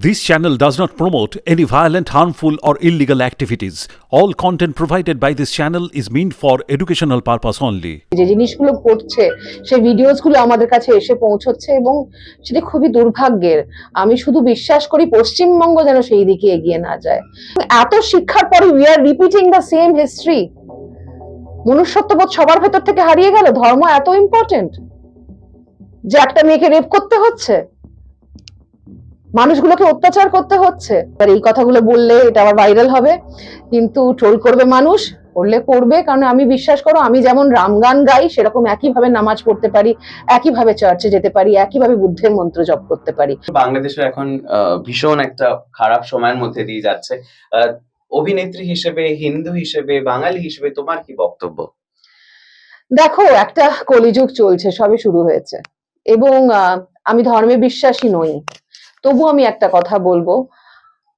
This channel does not promote any violent, harmful, or illegal activities. All content provided by this channel is meant for educational purpose only. যে জিনিসগুলো ঘটছে সেই ভিডিওসগুলো আমাদের কাছে এসে পৌঁছচ্ছে এবং সেটা খুবই দুর্ভাগ্যের আমি শুধু বিশ্বাস করি পশ্চিমবঙ্গ যেন সেই দিকে এগিয়ে না যায় এত শিক্ষার পরে we are repeating the same history মনুষ্যত্ববোধ সবার ভেতর থেকে হারিয়ে গেল ধর্ম এত ইম্পর্টেন্ট যে একটা মেয়েকে রেপ করতে হচ্ছে মানুষগুলোকে অত্যাচার করতে হচ্ছে। আর এই কথাগুলো বললে এটা আবার ভাইরাল হবে। কিন্তু ট্রোল করবে মানুষ করলে করবে। কারণ আমি বিশ্বাস করো আমি যেমন রামগান গাই সেরকম একইভাবে নামাজ পড়তে পারি একইভাবে চার্চে যেতে পারি একইভাবে বুদ্ধের মন্ত্র জপ করতে পারি। বাংলাদেশও এখন ভীষণ একটা খারাপ সময়ের মধ্যে দিয়ে যাচ্ছে। অভিনেত্রী হিসেবে হিন্দু হিসেবে বাঙালি হিসেবে তোমার কি বক্তব্য? দেখো একটা কলিযুগ চলছে সবে শুরু হয়েছে। এবং আহ, আমি ধর্মে বিশ্বাসী নই। তবু আমি একটা কথা বলব।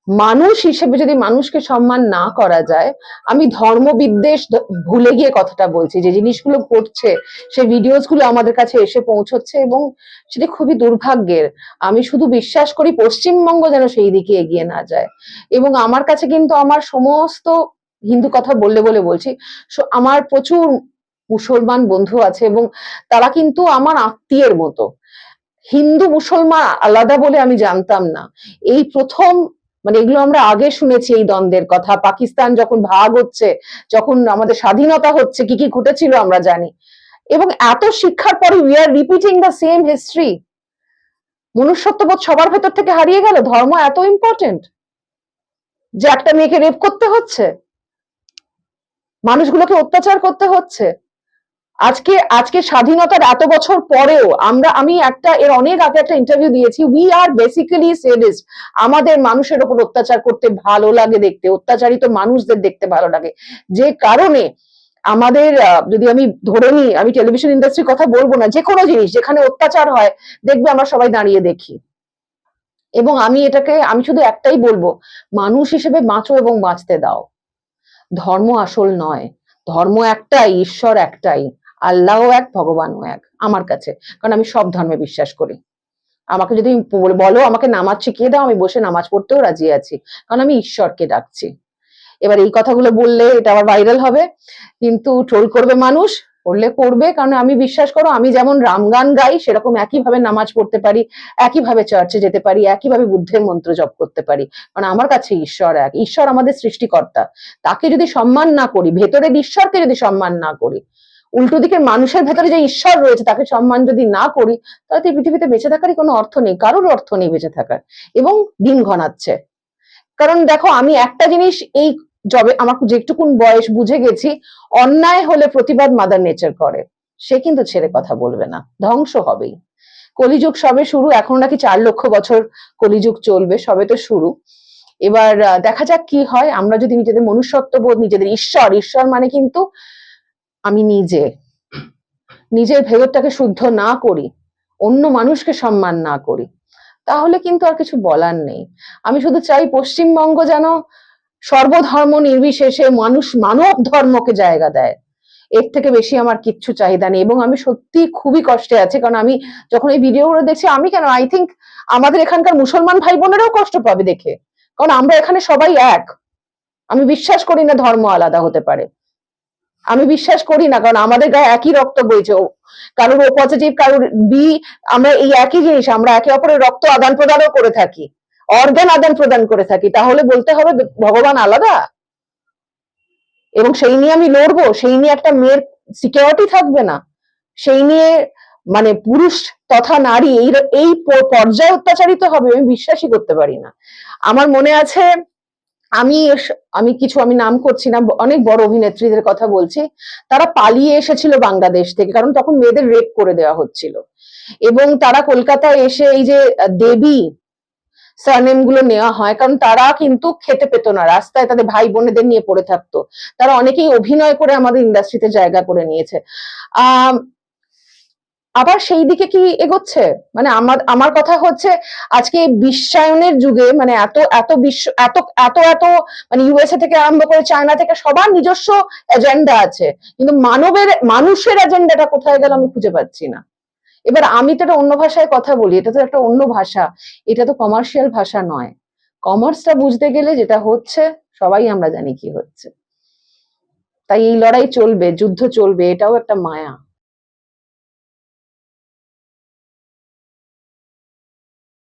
মানুষ হিসেবে যদি মানুষকে সম্মান না করা যায়, আমি ধর্ম বিদ্বেষ ভুলে গিয়ে কথাটা বলছি। যে জিনিসগুলো ঘটছে সেই ভিডিওসগুলো আমাদের কাছে এসে পৌঁছচ্ছে এবং সেটা খুবই দুর্ভাগ্যের। আমি শুধু বিশ্বাস করি পশ্চিমবঙ্গ যেন সেই দিকে এগিয়ে না যায়। এবং আমার কাছে কিন্তু আমার সমস্ত হিন্দু কথা বললে বলে বলছি, সো- আমার প্রচুর মুসলমান বন্ধু আছে এবং তারা কিন্তু আমার আত্মীয়ের মতো। হিন্দু মুসলমান আলাদা বলে আমি জানতাম না। এই প্রথম মানে এগুলো আমরা আগে শুনেছি এই দ্বন্দ্বের কথা। পাকিস্তান যখন ভাগ হচ্ছে, যখন আমাদের স্বাধীনতা হচ্ছে, কি কি ঘটেছিল আমরা জানি। এবং এত শিক্ষার পরে we are repeating the same history মনুষ্যত্ববোধ সবার ভেতর থেকে হারিয়ে গেল। ধর্ম এত ইম্পর্টেন্ট যে একটা মেয়েকে রেপ করতে হচ্ছে। মানুষগুলোকে অত্যাচার করতে হচ্ছে। আজকে আজকে স্বাধীনতার এত বছর পরেও আমরা, আমি একটা, এর অনেক আগে একটা ইন্টারভিউ দিয়েছি। উই আর বেসিক্যালি সেডিস্ট আমাদের মানুষের ওপর অত্যাচার করতে ভালো লাগে দেখতে, অত্যাচারিত মানুষদের দেখতে ভালো লাগে। যে কারণে আমাদের যদি আমি ধরে নিই, আমি টেলিভিশন ইন্ডাস্ট্রির কথা বলব না যে কোনো জিনিস, যেখানে অত্যাচার হয়, দেখবে আমরা সবাই দাঁড়িয়ে দেখি। এবং আমি এটাকে, আমি শুধু একটাই বলব, মানুষ হিসেবে বাঁচো এবং বাঁচতে দাও। ধর্ম আসল নয়। ধর্ম একটাই, ঈশ্বর একটাই। আল্লাহও এক, ভগবানও এক, আমার কাছে। কারণ আমি সব ধর্মে বিশ্বাস করি। আমাকে যদি বলো, আমাকে নামাজ শিখিয়ে দাও, আমি বসে নামাজ পড়তেও রাজি আছি। কারণ আমি ঈশ্বরকে ডাকছি। এবার এই কথাগুলো বললে এটা আবার ভাইরাল হবে। কিন্তু ট্রোল করবে মানুষ, করলে করবে। কারণ আমি বিশ্বাস করো, আমি যেমন রামগান গাই, সেরকম একইভাবে নামাজ পড়তে পারি, একইভাবে চার্চে যেতে পারি, একইভাবে বুদ্ধের মন্ত্র জপ করতে পারি। কারণ আমার কাছে ঈশ্বর এক, ঈশ্বর আমাদের সৃষ্টিকর্তা। তাকে যদি সম্মান না করি, ভেতরের ঈশ্বরকে যদি সম্মান না করি উল্টো দিকে মানুষের ভেতরে যে ঈশ্বর রয়েছে, তাকে সম্মান যদি না করি তাহলে পৃথিবীতে বেঁচে থাকারই কোনো অর্থ নেই, কারোর অর্থ নেই বেঁচে থাকার। এবং দিন ঘনাচ্ছে। কারণ দেখো, আমি একটা জিনিস এই জবে আমার যেটুকুন বয়স বুঝে গেছি, অন্যায় হলে প্রতিবাদ মাদার নেচার করে। সে কিন্তু ছেড়ে কথা বলবে না, ধ্বংস হবেই। কলিযুগ সবে শুরু, এখন নাকি চার লক্ষ বছর কলিযুগ চলবে, সবে তো শুরু। এবার দেখা যাক কি হয়। আমরা যদি নিজেদের মনুষ্যত্ব বোধ নিজেদের ঈশ্বর ঈশ্বর মানে কিন্তু আমি নিজে। নিজের ভেতরটাকে শুদ্ধ না করি, অন্য মানুষকে সম্মান না করি, তাহলে কিন্তু আর কিছু বলার নেই। আমি শুধু চাই পশ্চিমবঙ্গ যেন সর্বধর্ম নির্বিশেষে মানুষ মানব ধর্মকে জায়গা দেয়। এর থেকে বেশি আমার কিচ্ছু চাহিদা নেই এবং আমি সত্যি খুবই কষ্টে আছি, কারণ আমি যখন এই ভিডিওগুলো দেখছি, আমি কেন? আই থিঙ্ক আমাদের এখানকার মুসলমান ভাই বোনেরাও কষ্ট পাবে দেখে। কারণ আমরা এখানে সবাই এক। আমি বিশ্বাস করি না ধর্ম আলাদা হতে পারে। আমি বিশ্বাস করি না, কারণ আমাদের গায়ে একই রক্ত বইছে। ও কারোর ও পজিটিভ কারোর বি আমরা এই একই জিনিস, আমরা একে অপরের রক্ত আদান প্রদানও করে থাকি। অর্গান আদান প্রদান করে থাকি। তাহলে বলতে হবে ভগবান আলাদা। এবং সেই নিয়ে আমি লড়বো, সেই নিয়ে একটা মেয়ের সিকিউরিটি থাকবে না। সেই নিয়ে মানে পুরুষ তথা নারী, এই এই পর্যায়ে অত্যাচারিত হবে আমি বিশ্বাসই করতে পারি না। আমার মনে আছে আমি আমি কিছু, আমি নাম করছি না অনেক বড় অভিনেত্রীদের কথা বলছি। তারা পালিয়ে এসেছিল বাংলাদেশ থেকে, কারণ তখন মেয়েদের রেপ করে দেওয়া হচ্ছিল। এবং তারা কলকাতায় এসে এই যে দেবী সারনেমগুলো নেওয়া হয়, কারণ তারা কিন্তু খেতে পেত না, রাস্তায় তাদের ভাই বোনেদের নিয়ে পড়ে থাকতো। তারা অনেকেই অভিনয় করে আমাদের ইন্ডাস্ট্রিতে জায়গা করে নিয়েছে। আহ আবার সেই দিকে কি এগোচ্ছে? মানে আমার আমার কথা হচ্ছে আজকে বিশ্বায়নের যুগে মানে এত এত বিশ্ব, এত এত এত মানে ইউএসএ থেকে আরম্ভ করে চায়না থেকে সবার নিজস্ব এজেন্ডা আছে। কিন্তু মানবের, মানুষের এজেন্ডাটা কোথায় গেল আমি খুঁজে পাচ্ছি না। এবার আমি তো একটা অন্য ভাষায় কথা বলি, এটা তো একটা অন্য ভাষা। এটা তো কমার্শিয়াল ভাষা নয়। কমার্সটা বুঝতে গেলে যেটা হচ্ছে, সবাই আমরা জানি কি হচ্ছে। তাই এই লড়াই চলবে, যুদ্ধ চলবে, এটাও একটা মায়া।